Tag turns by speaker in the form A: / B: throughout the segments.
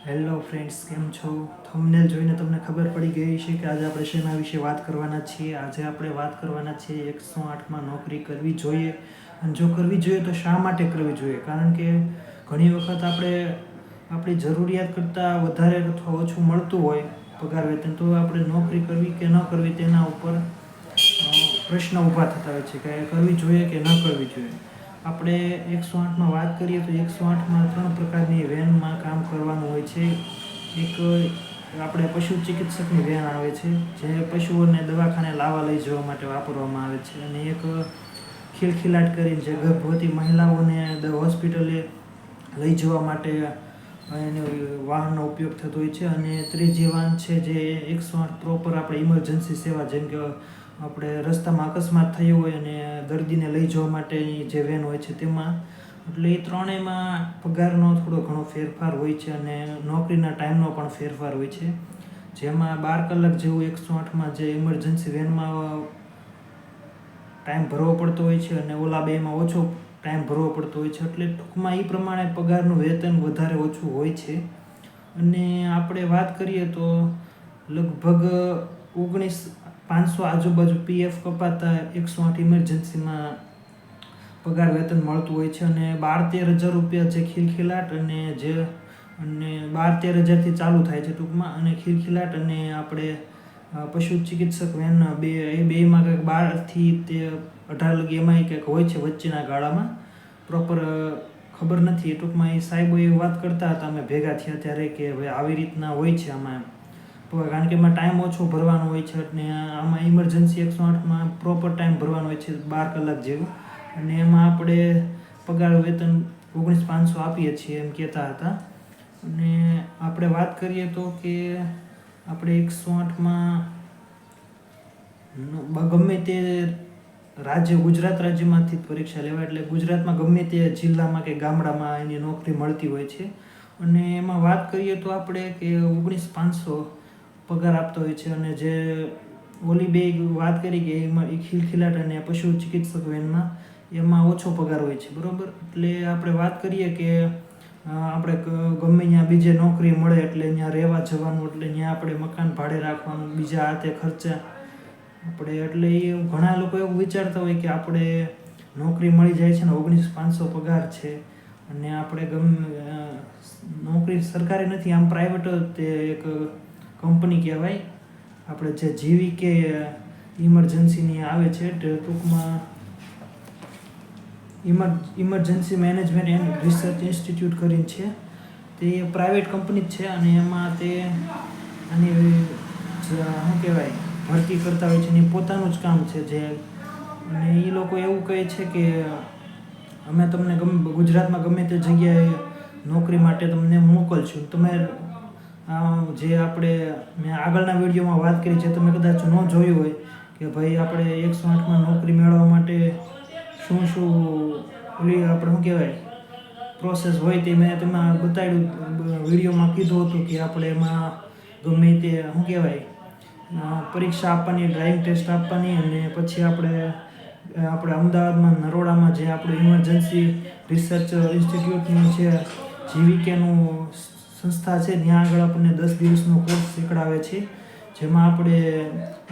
A: Hello friends કેમ છો? Thumbnail જોઈને તમને ખબર પડી ગઈ છે કે આજે આપણે શેના વિશે વાત કરવાના છીએ? આજે આપણે વાત કરવાના છીએ એકસો આઠમાં નોકરી કરવી જોઈએ. અને જો કરવી જોઈએ તો શા માટે કરવી જોઈએ? કારણ કે ઘણી વખત આપણે આપણી જરૂરિયાત કરતાં વધારે અથવા ઓછું મળતું હોય પગાર, વેતન, તો આપણે નોકરી કરવી કે ન કરવી તેના ઉપર પ્રશ્ન ઊભા થતા હોય છે કે કરવી જોઈએ કે ન કરવી જોઈએ? આપણે એકસો આઠમાં વાત કરીએ તો એકસો આઠમાં ત્રણ પ્રકારની વેનમાં કામ કરવાનું હોય છે. એક, આપણે પશુ ચિકિત્સકની વેન આવે છે, જે પશુઓને દવાખાને લાવવા લઈ જવા માટે વાપરવામાં આવે છે. અને એક, ખિલખિલાટ કરીને જે ગર્ભવતી મહિલાઓને હોસ્પિટલે લઈ જવા માટે એનો વાહનનો ઉપયોગ થતો હોય છે. અને ત્રીજી વાહન છે જે એકસો આઠ પ્રોપર આપણે ઇમરજન્સી સેવા જેમ કે આપણે રસ્તામાં અકસ્માત થયો હોય અને દર્દીને લઈ જવા માટેની જે વેન હોય છે તેમાં, એટલે એ ત્રણેયમાં પગારનો થોડો ઘણો ફેરફાર હોય છે અને નોકરીના ટાઈમનો પણ ફેરફાર હોય છે. જેમાં બાર કલાક જેવું એકસો આઠમાં જે ઇમરજન્સી વેનમાં ટાઈમ ભરવો પડતો હોય છે અને ઓલા બેમાં ઓછો ટાઈમ ભરવો પડતો હોય છે, એટલે ટૂંકમાં એ પ્રમાણે પગારનું વેતન વધારે ઓછું હોય છે. અને આપણે વાત કરીએ તો લગભગ ઓગણીસ પાંચસો આજુબાજુ પીએફ કપાતા એકસો આઠ ઇમરજન્સીમાં પગાર, વેતન મળતું હોય છે અને બાર તેર હજાર રૂપિયા જે ખિલખિલાટ અને જે અને બાર તેર હજારથી ચાલુ થાય છે ટૂંકમાં અને ખિલખિલાટ અને આપણે પશુ ચિકિત્સક વેન બે, એ બેમાં કંઈક બારથી તે અઢાર લગી એમાંય કંઈક હોય છે વચ્ચેના ગાળામાં. પ્રોપર ખબર નથી ટૂંકમાં. એ સાહેબો એ વાત કરતા હતા, અમે ભેગા થયા ત્યારે કે ભાઈ આવી રીતના હોય છે આમાં એમ. કારણ કે એમાં ટાઈમ ઓછો ભરવાનો હોય છે અને આમાં ઇમરજન્સી એકસો આઠમાં પ્રોપર ટાઈમ ભરવાનો હોય છે, બાર કલાક જેવું. અને એમાં આપણે પગાર, વેતન ઓગણીસ પાંચસો આપીએ છીએ એમ કહેતા હતા. અને આપણે વાત કરીએ તો કે આપણે એકસો આઠમાં ગમે તે રાજ્ય, ગુજરાત રાજ્યમાંથી પરીક્ષા લેવાય એટલે ગુજરાતમાં ગમે તે જિલ્લામાં કે ગામડામાં એની નોકરી મળતી હોય છે. અને એમાં વાત કરીએ તો આપણે કે ઓગણીસ પાંચસો પગાર આપતો હોય છે અને જે ઓલી બે વાત કરી કે એમાં એ ખિલખિલાટ અને પશુ ચિકિત્સક વેનમાં એમાં ઓછો પગાર હોય છે, બરાબર? એટલે આપણે વાત કરીએ કે આપણે ગમે ત્યાં બીજે નોકરી મળે એટલે ત્યાં રહેવા જવાનું, એટલે ત્યાં આપણે મકાન ભાડે રાખવાનું, બીજા હાથે ખર્ચા. આપણે એટલે એ ઘણા લોકો એવું વિચારતા હોય કે આપણે નોકરી મળી જાય છે ને ઓગણીસ પાંચસો પગાર છે અને આપણે ગમે નોકરી સરકારી નથી, આમ પ્રાઇવેટ તે એક કંપની કહેવાય. આપણે જે જીવી કે ઇમરજન્સીની આવે છે ટૂંકમાં ઇમર emergency management and research institute કરીને છે. તે પ્રાઇવેટ કંપની જ છે અને એમાં તે આની શું કહેવાય, ભરતી કરતા હોય છે એ પોતાનું જ કામ છે જે. અને એ લોકો એવું કહે છે કે અમે તમને ગમે, ગુજરાતમાં ગમે તે જગ્યાએ નોકરી માટે તમને મોકલશું. તમે જે આપણે મેં આગળના વિડીયોમાં વાત કરી છે તમે કદાચ ન જોયું હોય, કે ભાઈ આપણે એકસો આઠમાં નોકરી મેળવવા માટે શું શું ઓલી આપણે શું કહેવાય પ્રોસેસ હોય તે મેં તેમાં બતાવ્યું વિડીયોમાં કીધું હતું કે આપણે એમાં ગમે તે શું કહેવાય પરીક્ષા આપવાની ડ્રાઇવિંગ ટેસ્ટ આપવાની અને પછી આપણે આપણે અમદાવાદમાં, નરોડામાં જે આપણું ઇમરજન્સી રિસર્ચ ઇન્સ્ટિટ્યૂટનું છે જીવીકેનું સંસ્થા છે, ત્યાં આગળ આપણને દસ દિવસનો કોર્સ શીખડાવે છે. જેમાં આપણે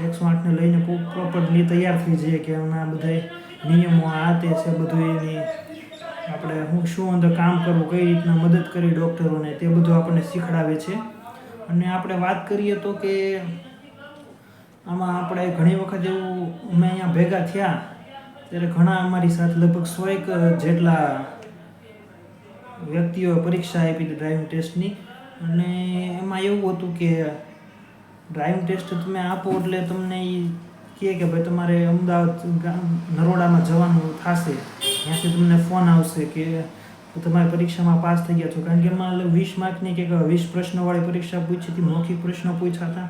A: એકસો આઠને લઈને પ્રોપરલી તૈયાર થઈ જઈએ કે એના બધા નિયમો આ તે છે, બધું એની આપણે હું શું અંદર કામ કરવું કઈ રીતના મદદ કરી ડૉક્ટરોને, તે બધું આપણને શીખડાવે છે. અને આપણે વાત કરીએ તો કે આમાં આપણે ઘણી વખત એવું અમે અહીંયા ભેગા થયા, ત્યારે ઘણા અમારી સાથે લગભગ સો એક જેટલા વ્યક્તિઓએ પરીક્ષા આપી હતી ડ્રાઇવિંગ ટેસ્ટની અને એમાં એવું હતું કે ડ્રાઇવિંગ ટેસ્ટ તમે આપો એટલે તમને એ કહે કે ભાઈ તમારે અમદાવાદ નરોડામાં જવાનું થશે. ત્યાંથી તમને ફોન આવશે કે તમારી પરીક્ષામાં પાસ થઈ ગયા છો. કારણ કે એમાં વીસ માર્કની કે વીસ પ્રશ્નોવાળી પરીક્ષા પૂછી હતી, મૌખિક પ્રશ્નો પૂછ્યા હતા.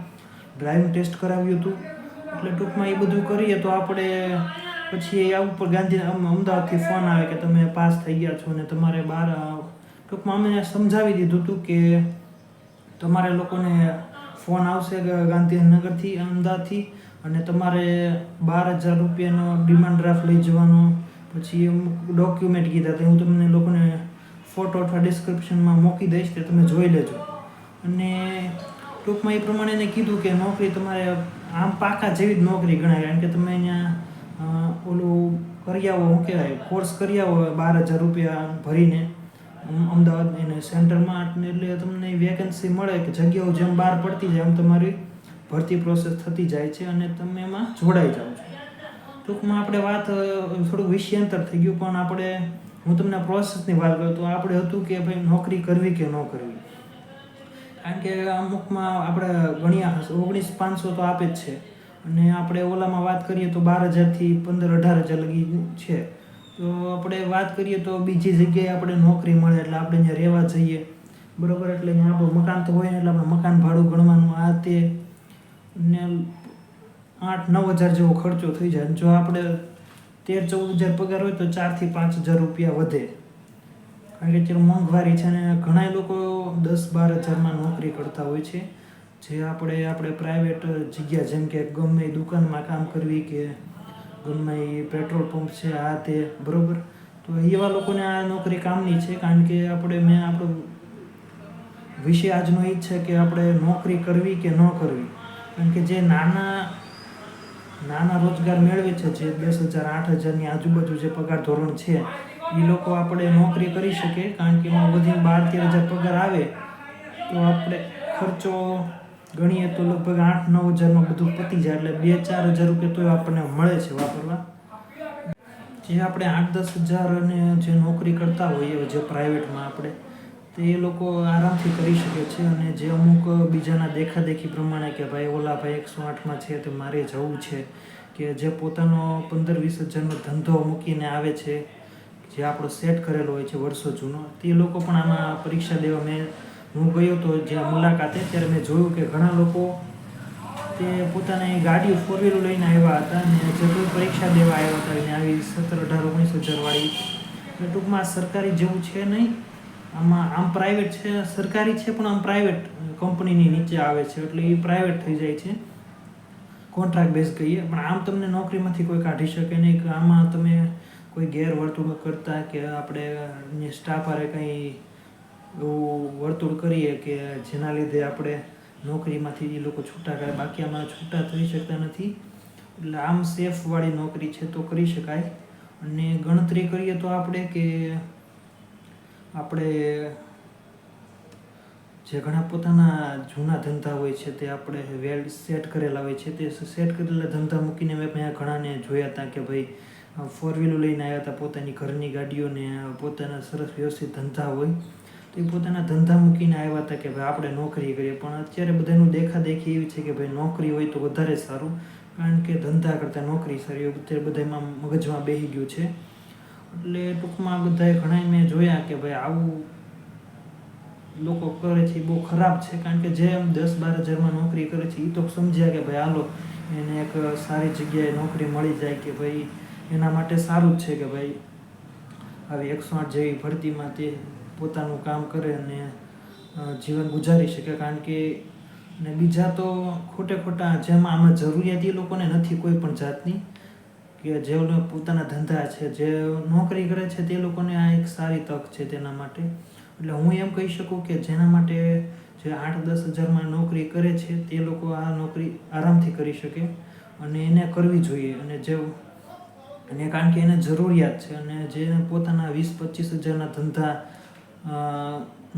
A: ડ્રાઇવિંગ ટેસ્ટ કરાવ્યું હતું. એટલે ટૂંકમાં એ બધું કરીએ તો આપણે પછી આ ઉપર ગાંધી અમદાવાદથી ફોન આવે કે તમે પાસ થઈ ગયા છો અને તમારે બહાર ટૂંકમાં અમે સમજાવી દીધું હતું કે તમારે લોકોને ફોન આવશે ગાંધીનગરથી, અમદાવાદથી અને તમારે બાર હજાર રૂપિયાનો ડિમાન્ડ ડ્રાફ્ટ લઈ જવાનો. પછી અમુક ડોક્યુમેન્ટ કીધા તે હું તમને લોકોને ફોટો અથવા ડિસ્ક્રિપ્શનમાં મૂકી દઈશ તે તમે જોઈ લેજો. અને ટૂંકમાં એ પ્રમાણે એને કીધું કે નોકરી તમારે આમ પાકા જેવી જ નોકરી ગણાય. કારણ કે તમે અહીંયા ઓલું કરી આવો શું કહેવાય? કોર્સ કરી આવો બાર હજાર રૂપિયા ભરીને, અમ- અમદાવાદ એને સેન્ટરમાં એટલે તમને વેકેન્સી મળે કે જગ્યાઓ જેમ બહાર પડતી જાય, એમ તમારી ભરતી પ્રોસેસ થતી જાય છે અને તમે એમાં જોડાઈ જાઓ છો. ટૂંકમાં આપણે વાત થોડુંક વિષયાંતર થઈ ગયું, પણ આપણે, હું તમને પ્રોસેસની વાત કરું તો આપણે હતું કે ભાઈ નોકરી કરવી કે ન કરવી? કારણ કે અમુકમાં આપણે ગણ્યા ઓગણીસ પાંચસો તો આપે જ છે. અને આપણે ઓલામાં વાત કરીએ તો બાર હજારથી પંદર અઢાર હજાર લગી છે. તો આપણે વાત કરીએ તો બીજી જગ્યાએ આપણે નોકરી મળે એટલે આપણે અહીંયા રહેવા જઈએ. બરોબર, એટલે અહીંયા આપણું મકાન તો હોય ને એટલે આપણે મકાન ભાડું ગણવાનું આ તે. ને આઠ નવ હજાર જેવો ખર્ચો થઈ જાય. અને જો આપણે તેર ચૌદ હજાર પગાર હોય તો ચારથી પાંચ હજાર રૂપિયા વધે. કારણ કે અત્યારે મોંઘવારી છે ને ઘણા લોકો દસ બાર હજારમાં નોકરી કરતા હોય છે. જે આપણે આપણે પ્રાઇવેટ જગ્યા જેમ કે ગમે દુકાનમાં કામ કરવી કે ગમે એ પેટ્રોલ પંપ છે, આ તે, બરોબર? તો એવા લોકોને આ નોકરી કામની છે, કારણ કે આપણે મેં આપણો વિષય આજનો એ છે કે આપણે નોકરી કરવી કે ન કરવી. કારણ કે જે નાના નાના રોજગાર મેળવે છે, જે દસ હજાર, આઠ હજારની આજુબાજુ જે પગાર ધોરણ છે એ લોકો આપણે નોકરી કરી શકે, કારણ કે એમાં વધીને બાર તેર હજાર પગાર આવે, તો આપણે ખર્ચો ગણીએ તો લગભગ આઠ નવ હજારમાં બધું પતી જાય એટલે બે ચાર હજાર રૂપિયા તો આપણને મળે છે વાપરવા. જે આપણે આઠ દસ હજાર અને જે નોકરી કરતા હોઈએ, જે પ્રાઇવેટમાં આપણે, તે એ લોકો આરામથી કરી શકે છે અને જે અમુક બીજાના દેખાદેખી પ્રમાણે કે ભાઈ, ઓલા ભાઈ, એકસો આઠમાં છે તો મારે જવું છે. કે જે પોતાનો પંદર વીસ હજારનો ધંધો મૂકીને આવે છે, જે આપણો સેટ કરેલો હોય છે વર્ષો જૂનો, તે લોકો પણ આમાં પરીક્ષા દેવા મેં હું ગયો તો જ્યાં મુલાકાતે, ત્યારે મેં જોયું કે ઘણા લોકો તે પોતાની ગાડીઓ ફોર વ્હીલર લઈને આવ્યા હતા અને જે પરીક્ષા દેવા આવ્યા હતા અને આવી સત્તર અઢાર ઓગણીસ હજારવાળી એટલે ટૂંકમાં સરકારી જેવું છે નહીં. આમાં આમ પ્રાઇવેટ છે, સરકારી છે, પણ આમ પ્રાઇવેટ કંપનીની નીચે આવે છે. એટલે એ પ્રાઇવેટ થઈ જાય છે. કોન્ટ્રાક્ટ બેઝ કહીએ. પણ આમ તમને નોકરીમાંથી કોઈ કાઢી શકે નહીં કે આમાં તમે કોઈ ગેરવર્તણૂક કરતા કે આપણે સ્ટાફ હારે કંઈ એવું વર્તુળ કરીએ કે જેના લીધે આપણે નોકરીમાંથી એ લોકો છૂટા કરે બાકી આમાં છૂટા થઈ શકતા નથી. એટલે આમ સેફવાળી નોકરી છે તો કરી શકાય. અને ગણતરી કરીએ તો આપણે કે આપણે જે ઘણા પોતાના જૂના ધંધા હોય છે તે આપણે વેલ સેટ કરેલા હોય છે તે સેટ કરેલા ધંધા મૂકીને મેં અહીંયા ઘણાને જોયા હતા કે ભાઈ ફોર વ્હીલર લઈને આવ્યા હતા પોતાની ઘરની ગાડીઓને, પોતાના સરસ વ્યવસ્થિત ધંધા હોય. એ પોતાના ધંધા મૂકીને આવ્યા હતા કે ભાઈ આપણે નોકરી કરીએ. પણ અત્યારે બધાનું દેખાદેખી એવી છે કે ભાઈ નોકરી હોય તો વધારે સારું. કારણ કે ધંધા કરતાં નોકરી સારી હોય. અત્યારે બધામાં મગજમાં બેસી ગયું છે. એટલે ટૂંકમાં બધાએ ઘણા મેં જોયા કે ભાઈ આવું લોકો કરે છે એ બહુ ખરાબ છે. કારણ કે જે દસ બાર હજારમાં નોકરી કરે છે એ તો સમજ્યા કે ભાઈ હાલો, એને એક સારી જગ્યાએ નોકરી મળી જાય કે ભાઈ એના માટે સારું જ છે કે ભાઈ આવી એકસો આઠ જેવી ભરતીમાં તે પોતાનું કામ કરે અને જીવન ગુજારી શકે. કારણ કે ને બીજા તો ખોટે ખોટા જેમાં આમાં જરૂરિયાત એ લોકોને નથી કોઈ પણ જાતની, કે જે પોતાના ધંધા છે, જે નોકરી કરે છે, તે લોકોને આ એક સારી તક છે તેના માટે. એટલે હું એમ કહી શકું કે જેના માટે જે આઠ દસ હજારમાં નોકરી કરે છે, તે લોકો આ નોકરી આરામથી કરી શકે અને એને કરવી જોઈએ. અને જે, અને કારણ કે એને જરૂરિયાત છે અને જે પોતાના વીસ પચીસ હજારના ધંધા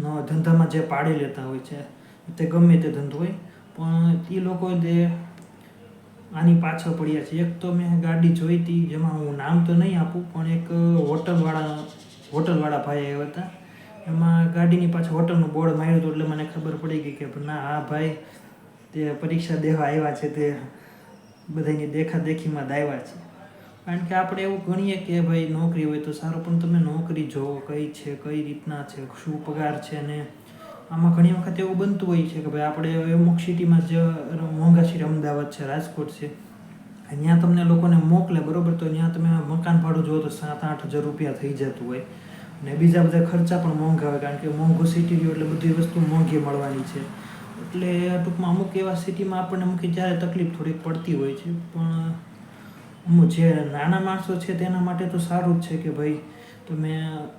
A: નો ધંધામાં જે પાડી લેતા હોય છે, તે ગમે તે ધંધો હોય. પણ એ લોકો જે આની પાછળ પડ્યા છે. એક તો મેં ગાડી જોઈ હતી, જેમાં હું નામ તો નહીં આપું, પણ એક હોટલવાળા હોટલવાળા ભાઈ આવ્યા હતા. એમાં ગાડીની પાછળ હોટલનું બોર્ડ માર્યું હતું, એટલે મને ખબર પડી ગઈ કે ના, આ ભાઈ તે પરીક્ષા દેવા આવ્યા છે, તે બધાની દેખાદેખીમાં દાવ્યા છે. કારણ કે આપણે એવું ગણીએ કે ભાઈ નોકરી હોય તો સારું, પણ તમે નોકરી જોવો કઈ છે, કઈ રીતના છે, શું પગાર છે ને આમાં ઘણી વખત એવું બનતું હોય છે કે ભાઈ આપણે અમુક સિટીમાં જ મોંઘા સિટી અમદાવાદ છે, રાજકોટ છે ત્યાં તમને લોકોને મોકલે, બરાબર? તો ત્યાં તમે મકાન ભાડું જુઓ તો સાત આઠ હજાર રૂપિયા થઈ જતું હોય. ને બીજા બધા ખર્ચા પણ મોંઘા હોય કારણ કે મોંઘું સિટી રહ્યું એટલે બધી વસ્તુ મોંઘી મળવાની છે. એટલે ટૂંકમાં અમુક એવા સિટીમાં આપણને અમુક જ્યારે તકલીફ થોડીક પડતી હોય છે, પણ જે નાના માણસો છે તેના માટે તો સારું જ છે કે ભાઈ તમે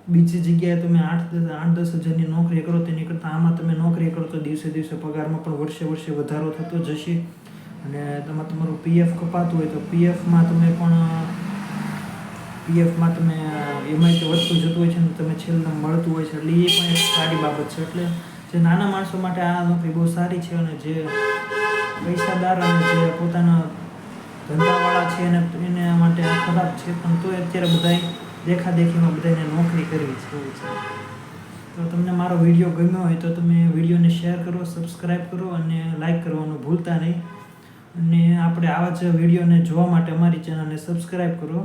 A: બીજી જગ્યાએ તમે આઠ આઠ દસ હજારની નોકરી કરો, તેની કરતાં આમાં તમે નોકરી કરો તો દિવસે દિવસે પગારમાં પણ વર્ષે વર્ષે વધારો થતો જશે. અને તમે, તમારું પીએફ કપાતું હોય તો પીએફમાં તમે પણ પીએફમાં તમે એમઆઈ વધતું જતું હોય છે ને તમે છેલ્લે મળતું હોય છે. એટલે એ પણ એક સારી બાબત છે. એટલે જે નાના માણસો માટે આ નોકરી બહુ સારી છે અને જે પૈસાદાર અને જે પોતાના છે અને એના માટે ખરાબ છે. પણ તોય અત્યારે બધાય દેખાદેખીમાં બધાને નોકરી કરવી છે એવું છે. તો તમને મારો વીડિયો ગમ્યો હોય તો તમે વિડીયોને શેર કરો સબસ્ક્રાઈબ કરો અને લાઈક કરવાનું ભૂલતા નહીં. અને આપણે આવા જ વિડીયોને જોવા માટે અમારી ચેનલને સબસ્ક્રાઈબ કરો.